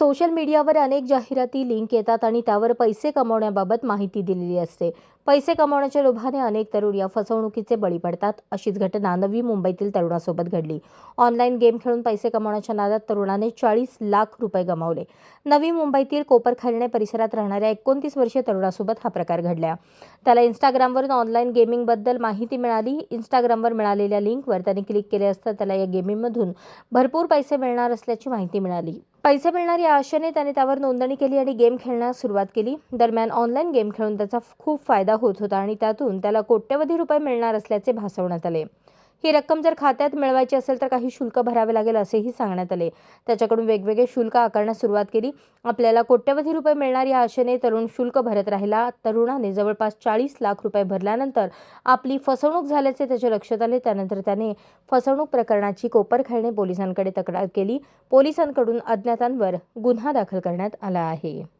Social मीडियावर अनेक जाहिराती लिंक येतात आणि त्यावर पैसे कमवण्याबाबत माहिती दिलेली असते. पैसे कमवण्याच्या लोभाने अनेक तरुण या फसवणुकीचे बळी पडतात. अशीच घटना नवी मुंबईतील तरुणासोबत घडली. ऑनलाईन गेम खेळून पैसे कमवण्याच्या नादात तरुणाने चाळीस लाख रुपये गमावले. नवी मुंबईतील कोपरखैरणे परिसरात राहणाऱ्या एकोणतीस वर्षीय तरुणासोबत हा प्रकार घडला. त्याला इंस्टाग्रामवरून ऑनलाईन गेमिंगबद्दल माहिती मिळाली. इंस्टाग्रामवर मिळालेल्या लिंकवर त्याने क्लिक केले असता त्याला या गेमिंगमधून भरपूर पैसे मिळणार असल्याची माहिती मिळाली. पैसे मिळणार या आशेने त्याने त्यावर नोंदणी केली आणि गेम खेळण्यास सुरुवात केली. दरम्यान ऑनलाईन गेम खेळून त्याचा खूप फायदा होत होता आणि त्यातून त्याला कोट्यवधी रुपये मिळणार असल्याचे भासवण्यात आले. ही रक्कम जर खात्यात मिळवायची असेल तर काही शुल्क भरावे लागेल असेही सांगण्यात आले. त्याच्याकडून वेगवेगळे शुल्क आकारण्यास सुरुवात केली. आपल्याला कोट्यवधी रुपये मिळणार या आशेने तरुण शुल्क भरत राहिला. तरुणाने जवळपास चाळीस लाख रुपये भरल्यानंतर आपली फसवणूक झाल्याचे त्याच्या लक्षात आले. त्यानंतर त्याने फसवणूक प्रकरणाची कोपरखैरणे पोलिसांकडे तक्रार केली. पोलिसांकडून अज्ञातांवर गुन्हा दाखल करण्यात आला आहे.